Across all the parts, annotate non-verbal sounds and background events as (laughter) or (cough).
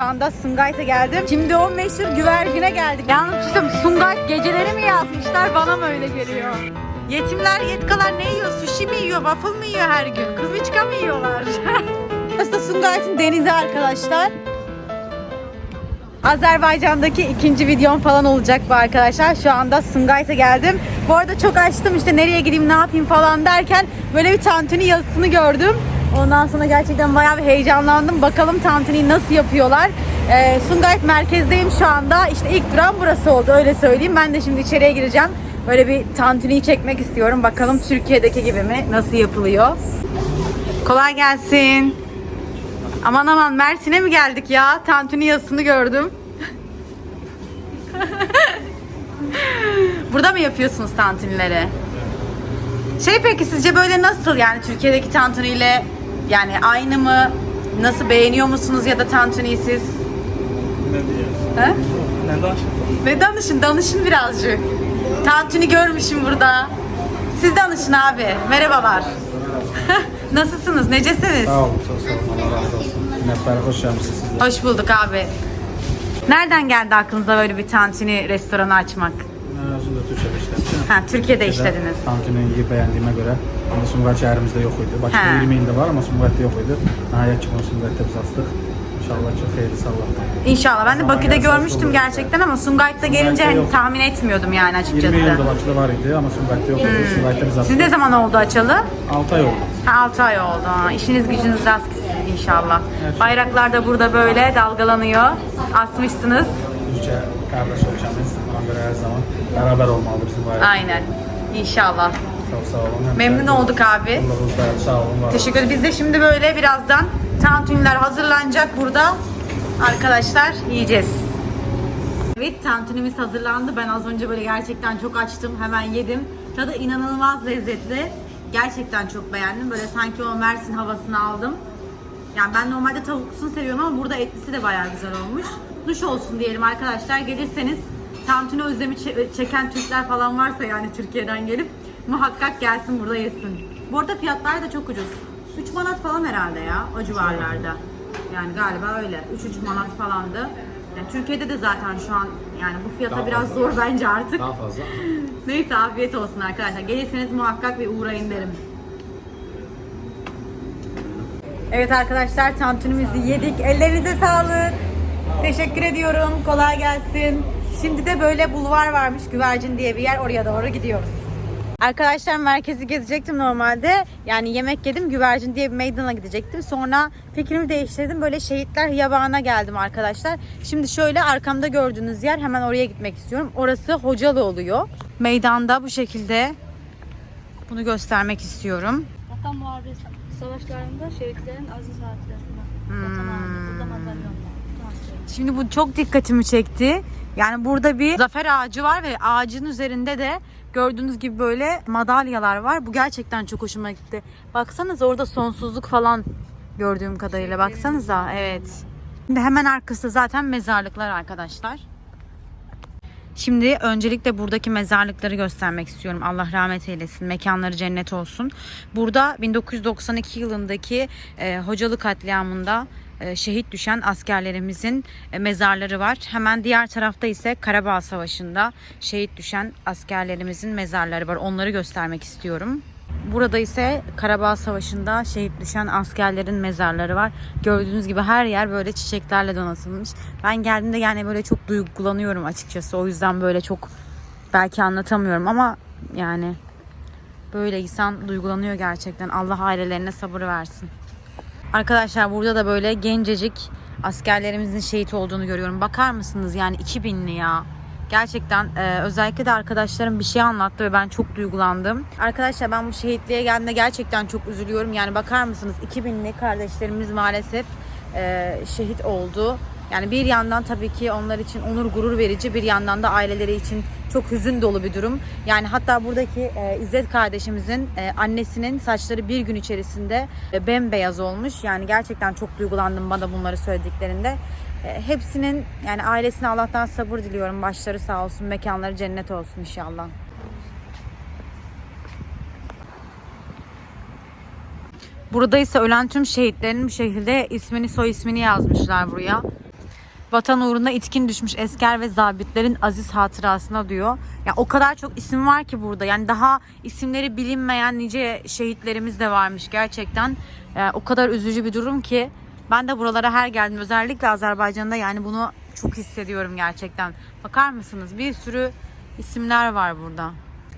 Şu anda Sungayt'a geldim. Şimdi o meşhur güvercine geldik. Yalnız kızım Sungayt geceleri mi yazmışlar? Bana mı öyle geliyor? Yetimler, yetkalar ne yiyor? Sushi mi yiyor? Waffle mı yiyor her gün? Kızılçıka mı yiyorlar? (laughs) Burası Sungayt'ın denizi arkadaşlar. Azerbaycan'daki ikinci videom falan olacak bu arkadaşlar. Şu anda Sungayt'a geldim. Bu arada çok açtım işte nereye gideyim ne yapayım falan derken böyle bir tantuni yazısını gördüm. Ondan sonra gerçekten bayağı bir heyecanlandım. Bakalım tantuniyi nasıl yapıyorlar. Ee, Sungayt merkezdeyim şu anda. İşte ilk duran burası oldu öyle söyleyeyim. Ben de şimdi içeriye gireceğim. Böyle bir tantuniyi çekmek istiyorum. Bakalım Türkiye'deki gibi mi? Nasıl yapılıyor? Kolay gelsin. Aman aman Mersin'e mi geldik ya? Tantuni yazısını gördüm. (laughs) Burada mı yapıyorsunuz tantunileri? Şey peki sizce böyle nasıl yani Türkiye'deki tantuni ile yani aynı mı? Nasıl beğeniyor musunuz ya da tantuniyi siz? Ne? He? Ne daha Ne danışın? Danışın birazcık. Tantuni görmüşüm burada. Siz danışın abi. Merhabalar. (laughs) Nasılsınız? Necesiniz? Sağ olun, çok sağ olun. Allah razı olsun. Beraber hoş. Hoş bulduk abi. Nereden geldi aklınıza böyle bir tantuni restoranı açmak? Türkçe'de işlemiştim. Ha, Türkiye'de işlediniz. Tantuniyi beğendiğime göre. Ama Sumgat şehrimizde yok idi. Bakı'da Ha. 20 ilde var ama Sumgat'ta yok idi. Nihayet ki bunu biz astık. İnşallah çok hayırlısı Allah'tan. İnşallah. Ben de Zaman gelse görmüştüm olur. gerçekten ama Sungayt'ta gelince hani yok. tahmin etmiyordum yani 20 açıkçası. yılda Bakı'da var idi ama Sumgat'ta yok idi. Sumgat'ta biz Siz ne zaman oldu açalı? 6 ay oldu. Ha, 6 ay oldu. Ha, İşiniz gücünüz rast gitsin inşallah. Bayraklar da burada böyle dalgalanıyor. Asmışsınız. Türkçe kardeş olacağımız. Göre her zaman beraber olmalı bizim bayrak. Aynen. İnşallah. Çok sağ olun. Hem Memnun de- olduk abi. Allah razı sağ olun. var olun. Teşekkür ederim. Biz de şimdi böyle birazdan tantuniler hazırlanacak burada. Arkadaşlar yiyeceğiz. Evet tantunimiz hazırlandı. Ben az önce böyle gerçekten çok açtım. Hemen yedim. Tadı inanılmaz lezzetli. Gerçekten çok beğendim. Böyle sanki o Mersin havasını aldım. Yani ben normalde tavuklusunu seviyorum ama burada etlisi de bayağı güzel olmuş. Nuş olsun diyelim arkadaşlar. Gelirseniz tantuni özlemi çe- çeken Türkler falan varsa yani Türkiye'den gelip muhakkak gelsin burada yesin. Bu arada fiyatlar da çok ucuz. 3 manat falan herhalde ya o civarlarda. Yani galiba öyle. 3-3 manat falandı. Yani Türkiye'de de zaten şu an yani bu fiyata Daha biraz fazla. zor bence artık. Daha fazla. (laughs) Neyse afiyet olsun arkadaşlar. Gelirseniz muhakkak bir uğrayın derim. Evet arkadaşlar tantunimizi yedik. Ellerinize sağlık. Teşekkür ediyorum. Kolay gelsin. Şimdi de böyle bulvar varmış güvercin diye bir yer. Oraya doğru gidiyoruz. Arkadaşlar merkezi gezecektim normalde. Yani yemek yedim güvercin diye bir meydana gidecektim. Sonra fikrimi değiştirdim. Böyle şehitler yabağına geldim arkadaşlar. Şimdi şöyle arkamda gördüğünüz yer hemen oraya gitmek istiyorum. Orası Hocalı oluyor. Meydanda bu şekilde bunu göstermek istiyorum. Vatan muharebe savaşlarında şehitlerin aziz. Vatan ağacı, burada madalyonlar. Tansiyon. Şimdi bu çok dikkatimi çekti. Yani burada bir zafer ağacı var ve ağacın üzerinde de gördüğünüz gibi böyle madalyalar var. Bu gerçekten çok hoşuma gitti. Baksanıza orada sonsuzluk falan gördüğüm kadarıyla. Baksanıza evet. Şimdi hemen arkası zaten mezarlıklar arkadaşlar. Şimdi öncelikle buradaki mezarlıkları göstermek istiyorum. Allah rahmet eylesin. Mekanları cennet olsun. Burada 1992 yılındaki e, Hocalı katliamında şehit düşen askerlerimizin e, mezarları var. Hemen diğer tarafta ise Karabağ Savaşı'nda şehit düşen askerlerimizin mezarları var. Onları göstermek istiyorum. Burada ise Karabağ Savaşı'nda şehit düşen askerlerin mezarları var. Gördüğünüz gibi her yer böyle çiçeklerle donatılmış. Ben geldiğimde yani böyle çok duygulanıyorum açıkçası. O yüzden böyle çok belki anlatamıyorum ama yani böyle insan duygulanıyor gerçekten. Allah ailelerine sabır versin. Arkadaşlar burada da böyle gencecik askerlerimizin şehit olduğunu görüyorum. Bakar mısınız yani 2000'li ya. Gerçekten e, özellikle de arkadaşlarım bir şey anlattı ve ben çok duygulandım. Arkadaşlar ben bu şehitliğe geldiğimde gerçekten çok üzülüyorum. Yani bakar mısınız 2000'li kardeşlerimiz maalesef e, şehit oldu. Yani bir yandan tabii ki onlar için onur gurur verici bir yandan da aileleri için çok hüzün dolu bir durum. Yani hatta buradaki e, İzzet kardeşimizin e, annesinin saçları bir gün içerisinde e, bembeyaz olmuş. Yani gerçekten çok duygulandım bana bunları söylediklerinde. E, hepsinin yani ailesine Allah'tan sabır diliyorum. Başları sağ olsun, mekanları cennet olsun inşallah. Burada ise ölen tüm şehitlerin bir şekilde ismini soy ismini yazmışlar buraya. Vatan uğruna itkin düşmüş esker ve zabitlerin aziz hatırasına diyor. Ya o kadar çok isim var ki burada. Yani daha isimleri bilinmeyen nice şehitlerimiz de varmış gerçekten. Ee, o kadar üzücü bir durum ki ben de buralara her geldim özellikle Azerbaycan'da yani bunu çok hissediyorum gerçekten. Bakar mısınız? Bir sürü isimler var burada.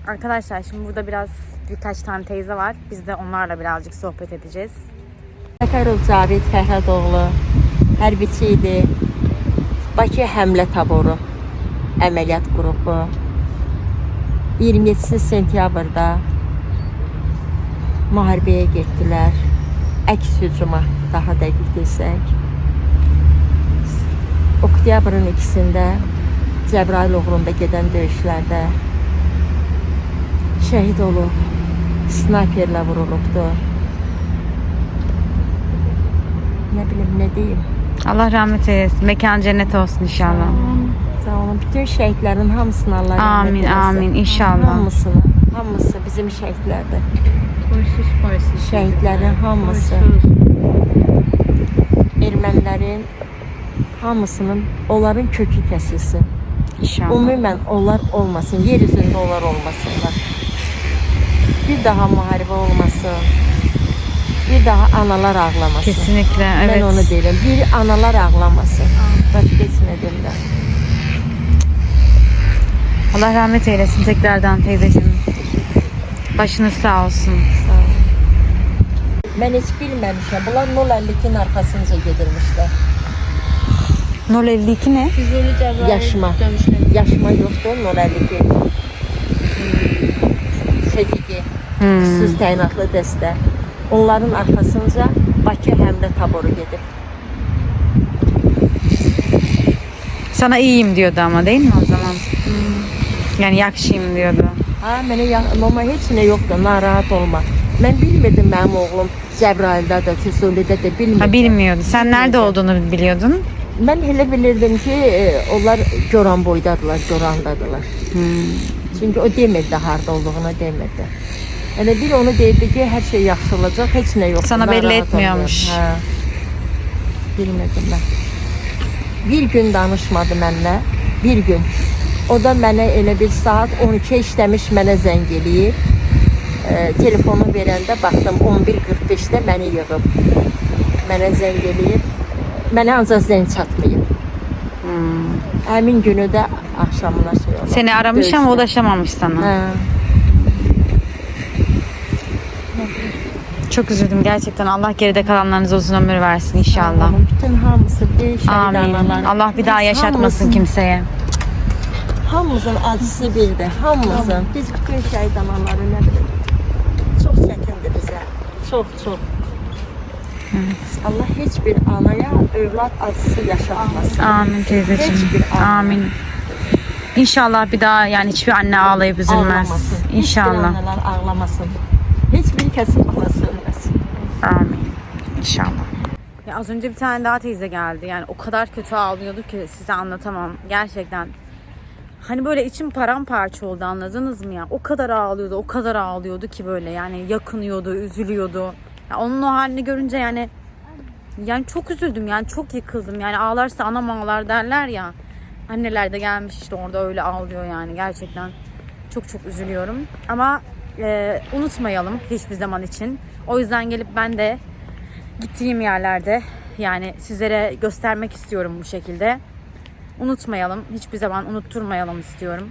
Arkadaşlar şimdi burada biraz birkaç tane teyze var. Biz de onlarla birazcık sohbet edeceğiz. Səfərov Cavid Fərhadoğlu hərbiçi idi. Bakı həmlə taboru əməliyyat qrupu 27 sentyabrda müharibəyə getdilər. Əks hücuma daha dəqiq desək. Oktyabrın 2-sində Cəbrayıl uğrunda gedən döyüşlərdə şəhid olub, snayperlə vurulubdu. Nə bilim, nə deyim. Allah rahmet eylesin. Mekan cennet olsun inşallah. Sağ olun. Bütün şəhidlərin hamısını Allah rəhmət Amin, eləsin. amin, inşallah. Hamısını, hamısı bizim şəhidlərdir. Şəhidlərin hamısı. Ermənilərin hamısının onların kökü kəsilsin. İnşallah. Ümumən onlar olmasın, yer üzündə onlar olmasınlar. Bir daha müharibə olmasın. Bir daha analar ağlamasın. Kesinlikle Ben evet. onu derim. Bir analar ağlamasın. Başka hiç ne demirəm. Allah rahmet eylesin tekrardan teyzeciğim. Başınız sağ olsun. Sağ olun. Ben hiç bilmemişim. Bunlar 052'nin arkasınca gedirmişler. 052 ne? Yaşma. Yaşma yoktu 052. Sediki. Hmm. Xüsus təyinatlı dəstə. Onların arkasınca Bakı həmlə taboru gedib. Sana iyiyim diyordu ama değil mi o zaman? Yani yakışayım diyordu. Ha, mənə ya mama heç nə yoxdur, narahat olma. Mən bilmirdim mənim oğlum Cəbrayılda da, Füsulidə də bilmirdim. Ha bilmiyordu. Sen nerede olduğunu biliyordun. Mən elə bilirdim ki, e, onlar Goran boydadılar, Gorandadılar. Hmm. Çünki o demirdi harda olduğunu demirdi. Elə bir onu deyirdi ki, hər şey yaxşı olacaq, heç nə yoxdur. Sana belli etmiyormuş. Hə. Bilmirdim mən. Bir gün danışmadı mənlə, bir gün. O da mənə elə bir saat 12 işləmiş mənə zəng eləyib. E, telefonu verəndə baxdım 11:45-də məni yığıb. Mənə zəng eləyib. Mənə ancaq zəng çatmayıb. Hmm. Həmin günü də axşamına şey oldu. Seni aramış ama Döyüşdə. ulaşamamış sana. Hə. Çok üzüldüm gerçekten. Allah geride kalanlarınıza uzun ömür versin inşallah. Bütün hamısı bir şəhid Amin. Allah bir daha yaşatmasın kimseye. Hamımızın acısı birdir. Hamımızın. Biz bütün şəhid anaları nə bilim. Çox çətindir bizə. Çox, çox. Allah heç bir anaya övlad acısı yaşatmasın. Amin teyzeciğim. Hiçbir anne. Amin. İnşallah bir daha yani hiçbir anne ağlayıp üzülmez. Ağlamasın. Hiçbir İnşallah. analar ağlamasın. Hiçbir ölməsin. Amin. İnşallah. Ya az önce bir tane daha teyze geldi. Yani o kadar kötü ağlıyordu ki size anlatamam. Gerçekten. Hani böyle içim paramparça oldu anladınız mı ya? O kadar ağlıyordu, o kadar ağlıyordu ki böyle yani yakınıyordu, üzülüyordu. Ya onun o halini görünce yani yani çok üzüldüm yani çok yıkıldım. Yani ağlarsa anam ağlar derler ya. Anneler de gelmiş işte orada öyle ağlıyor yani gerçekten. Çok çok üzülüyorum. Ama e, unutmayalım hiçbir zaman için. O yüzden gelip ben de gittiğim yerlerde yani sizlere göstermek istiyorum bu şekilde. Unutmayalım, hiçbir zaman unutturmayalım istiyorum.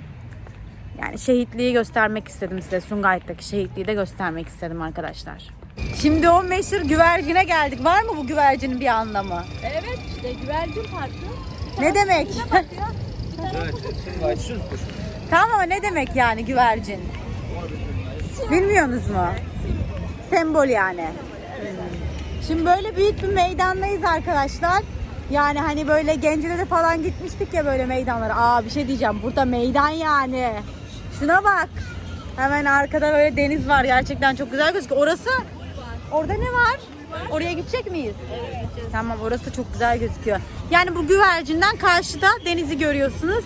Yani şehitliği göstermek istedim size. Sungayit'taki şehitliği de göstermek istedim arkadaşlar. Şimdi o meşhur güvercine geldik. Var mı bu güvercinin bir anlamı? Evet işte güvercin parkı. Ne demek? tamam ama ne demek yani güvercin? Bilmiyorsunuz mu? Sembol yani. Şimdi böyle büyük bir meydandayız arkadaşlar. Yani hani böyle Gence'de falan gitmiştik ya böyle meydanlara. Aa bir şey diyeceğim. Burada meydan yani. Şuna bak. Hemen arkada böyle deniz var. Gerçekten çok güzel gözüküyor. Orası Orada ne var? Oraya gidecek miyiz? Tamam orası çok güzel gözüküyor. Yani bu güvercinden karşıda denizi görüyorsunuz.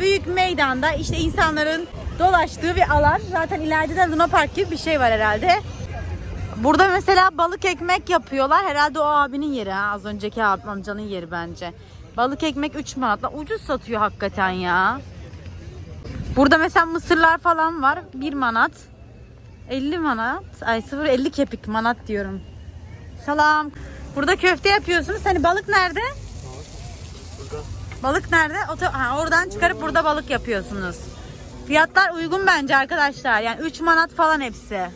Büyük meydanda işte insanların dolaştığı bir alan. Zaten ileride de Luna Park gibi bir şey var herhalde. Burada mesela balık ekmek yapıyorlar. Herhalde o abinin yeri ha. Az önceki abi, amcanın yeri bence. Balık ekmek 3 manatla. Ucuz satıyor hakikaten ya. Burada mesela mısırlar falan var. 1 manat. 50 manat. Ay 0 50 kepik manat diyorum. Salam. Burada köfte yapıyorsunuz. Hani balık nerede? Balık nerede? Oto ha, oradan çıkarıp burada balık yapıyorsunuz. Fiyatlar uygun bence arkadaşlar. Yani 3 manat falan hepsi.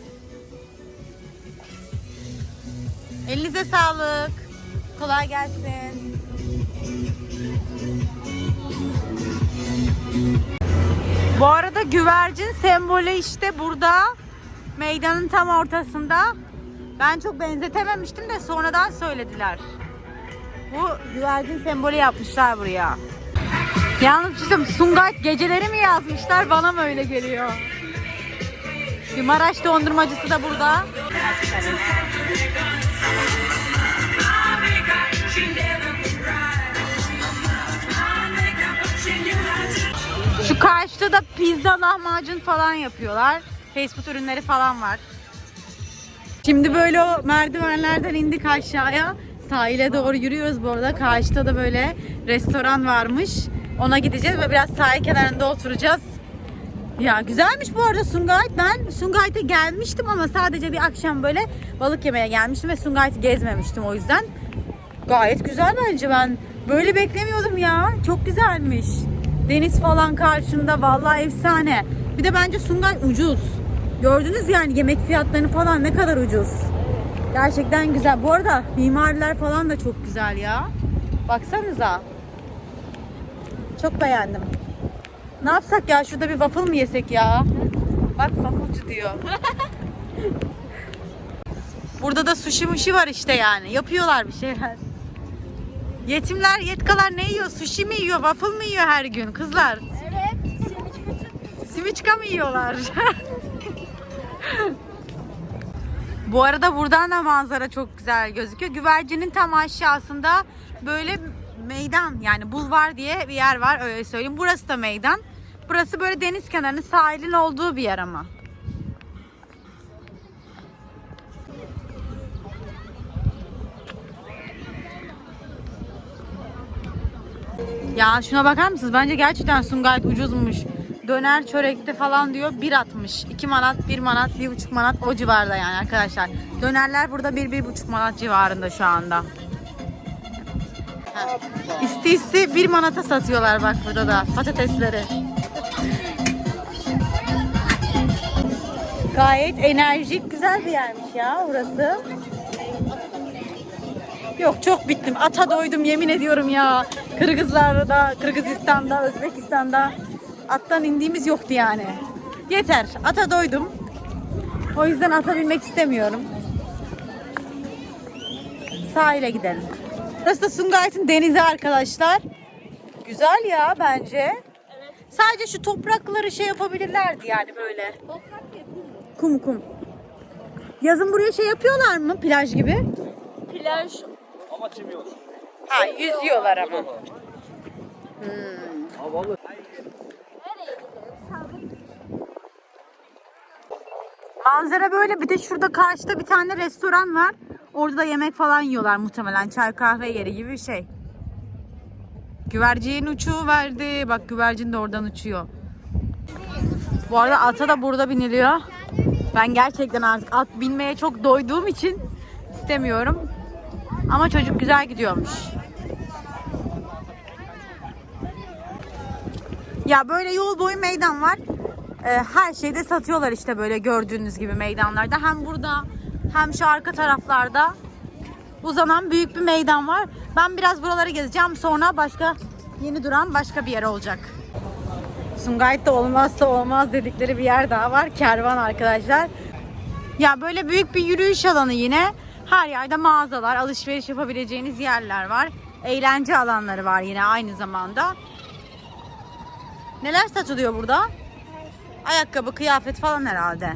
Elinize sağlık. Kolay gelsin. Bu arada güvercin sembolü işte burada. Meydanın tam ortasında. Ben çok benzetememiştim de sonradan söylediler. Bu güvercin sembolü yapmışlar buraya. Yalnız bizim Sungayt geceleri mi yazmışlar bana mı öyle geliyor? Bir Maraş dondurmacısı da burada. Şu karşıda da pizza, lahmacun falan yapıyorlar. Facebook ürünleri falan var. Şimdi böyle o merdivenlerden indik aşağıya. Sahile doğru yürüyoruz bu arada. Karşıda da böyle restoran varmış. Ona gideceğiz ve biraz sahil kenarında oturacağız. Ya güzelmiş bu arada Sungayt. Ben Sungayt'e gelmiştim ama sadece bir akşam böyle balık yemeye gelmiştim ve Sungayt'ı gezmemiştim o yüzden. Gayet güzel bence ben. Böyle beklemiyordum ya. Çok güzelmiş. Deniz falan karşında vallahi efsane. Bir de bence Sungayt ucuz. Gördünüz yani yemek fiyatlarını falan ne kadar ucuz. Gerçekten güzel. Bu arada mimariler falan da çok güzel ya. Baksanıza. Çok beğendim. Ne yapsak ya? Şurada bir waffle mı yesek ya? Bak waffle'cı diyor. (laughs) Burada da sushi muşi var işte yani. Yapıyorlar bir şeyler. Yetimler, yetkalar ne yiyor? Sushi mi yiyor? Waffle mı yiyor her gün kızlar? Evet. Simiçka mı yiyorlar? Bu arada buradan da manzara çok güzel gözüküyor. Güvercinin tam aşağısında böyle meydan yani bulvar diye bir yer var öyle söyleyeyim. Burası da meydan. Burası böyle deniz kenarının sahilin olduğu bir yer ama. Ya şuna bakar mısınız? Bence gerçekten Sungayt ucuzmuş. Döner çörekte falan diyor 1.60. 2 manat, 1 manat, 1.5 manat o civarda yani arkadaşlar. Dönerler burada 1-1.5 manat civarında şu anda. Ha. İsti isti 1 manata satıyorlar bak burada da patatesleri. Gayet enerjik güzel bir yermiş ya burası. Yok çok bittim. Ata doydum yemin ediyorum ya. Kırgızlarda, Kırgızistan'da, Özbekistan'da attan indiğimiz yoktu yani. Yeter. Ata doydum. O yüzden ata binmek istemiyorum. Sahile gidelim. Burası da Sungayt'ın denizi arkadaşlar. Güzel ya bence. Sadece şu toprakları şey yapabilirlerdi yani böyle. Kum kum. Yazın buraya şey yapıyorlar mı plaj gibi? Plaj Ha yüzüyorlar ama. Manzara böyle bir de şurada karşıda bir tane restoran var. Orada da yemek falan yiyorlar muhtemelen. Çay kahve yeri gibi bir şey. Güvercin uçuğu verdi. Bak güvercin de oradan uçuyor. Bu arada ata da burada biniliyor. Ben gerçekten artık at binmeye çok doyduğum için istemiyorum. Ama çocuk güzel gidiyormuş. Ya böyle yol boyu meydan var. Ee, her şeyde satıyorlar işte böyle gördüğünüz gibi meydanlarda. Hem burada hem şu arka taraflarda uzanan büyük bir meydan var. Ben biraz buraları gezeceğim. Sonra başka yeni duran başka bir yer olacak. Sungayt'ta olmazsa olmaz dedikleri bir yer daha var. Kervan arkadaşlar. Ya böyle büyük bir yürüyüş alanı yine. Her yerde mağazalar, alışveriş yapabileceğiniz yerler var. Eğlence alanları var yine aynı zamanda. Neler satılıyor burada? Ayakkabı, kıyafet falan herhalde.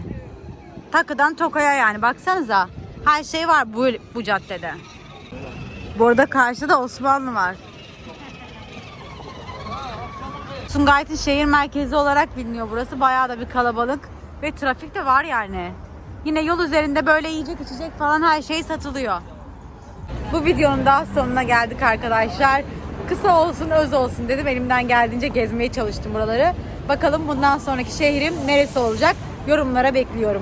Takıdan tokaya yani baksanıza. Her şey var bu, bu caddede. Bu arada karşıda Osmanlı var. Sungayt'ın şehir merkezi olarak biliniyor burası. Bayağı da bir kalabalık ve trafik de var yani. Yine yol üzerinde böyle yiyecek içecek falan her şey satılıyor. Bu videonun daha sonuna geldik arkadaşlar. kısa olsun öz olsun dedim. Elimden geldiğince gezmeye çalıştım buraları. Bakalım bundan sonraki şehrim neresi olacak? Yorumlara bekliyorum.